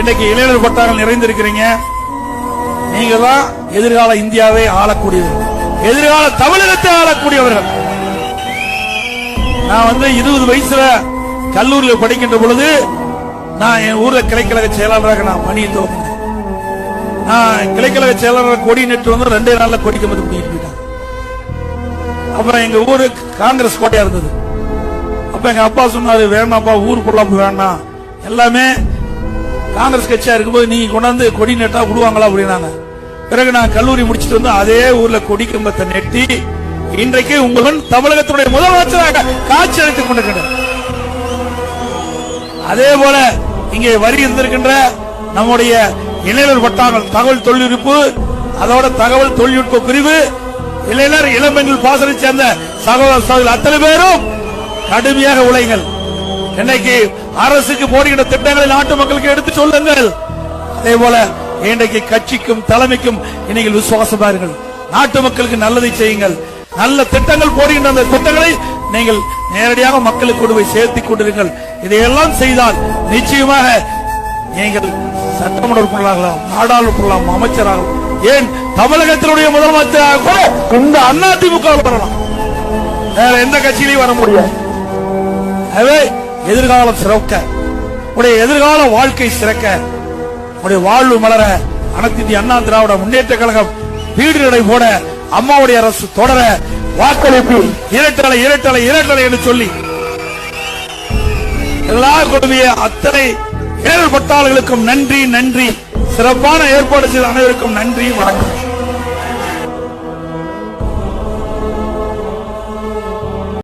இன்னைக்கு இளைஞர் பட்டாளர்கள் நிறைந்திருக்கிறீங்க. நீங்க தான் எதிர்கால இந்தியாவை ஆளக்கூடியவர்கள் எதிர்கால தமிழகத்தை ஆளக்கூடியவர்கள். நான் வந்து இருபது வயசுல கல்லூரியில் படிக்கின்ற பொழுது நான் என் ஊர்ல கிளைக்கழக செயலாளராக நான் பணியை துவங்கினேன் நான் கிளைக்கழக செயலாளர் கொடி நெட்டு வந்து ரெண்டே நாள்ல கொடிக்க கம்பத்து அப்புறம் எங்க ஊரு காங்கிரஸ் கோட்டையா இருந்தது. அப்ப எங்க அப்பா சொன்னாரு வேணாப்பா ஊர் வேணாம். எல்லாமே காங்கிரஸ் கட்சியா இருக்கும்போது நீங்க கொண்டாந்து கொடி நட்டா விடுவாங்களா அப்படின்னாங்க. பிறகு நான் கல்லூரி முடிச்சிட்டு வந்து அதே ஊர்ல கொடி கம்பத்தை நெட்டி இன்றைக்கு உங்களுடன் தமிழகத்துடைய முதலமைச்சராக காட்சி அளித்துக் கொண்டிருக்கின்றனர் அதே போல இங்கே வரி இருந்திருக்கின்ற நம்முடைய இளைஞர் வட்டாங்கள் தகவல் தொழில்நுட்பு அதோட தகவல் தொழில்நுட்ப பிரிவு இளைஞர் இளம்பெண்கள் பாசனை சேர்ந்த சகோதர சகோதரர் அத்தனை பேரும் கடுமையாக உழைங்கள் இன்னைக்கு அரசுக்கு போடுகின்ற திட்டங்களை நாட்டு மக்களுக்கு எடுத்து சொல்லுங்கள். அதே போல இன்றைக்கு கட்சிக்கும் தலைமைக்கும் இன்னைக்கு விசுவாசமா இருங்கள் நாட்டு மக்களுக்கு நல்லதை செய்யுங்கள். நல்ல திட்டங்கள் போடுகின்ற அந்த திட்டங்களை நீங்கள் நேரடியாக மக்களுக்கு கொண்டு போய் சேர்த்து கொண்டிருங்கள். இதையெல்லாம் செய்தால் நிச்சயமாக நீங்கள் சட்டமன்ற உறுப்பினராகலாம் நாடாளுமன்றம் அமைச்சராகலாம். ஏன்? தமிழகத்தினுடைய முதலமைச்சராக கூட இந்த அதிமுக வரலாம். வேற எந்த கட்சியிலையும் வர முடியாது. எதிர்காலம் சிறக்க. உடைய எதிர்கால வாழ்க்கை சிறக்க. உடைய வாழ்வு மலர. அனைத்து அண்ணா திராவிட முன்னேற்ற கழகம் வீடு நடை போட அம்மாவுடைய அரசு தொடர. வாக்களிப்பு இரட்டலை இரட்டலை இரட்டலை என்று சொல்லி. எல்லா கொடுமைய அத்தனை ஏழு பட்டாளர்களுக்கும் நன்றி நன்றி. சிறப்பான ஏற்பாடு செய்த அனைவருக்கும் நன்றி வணக்கம்.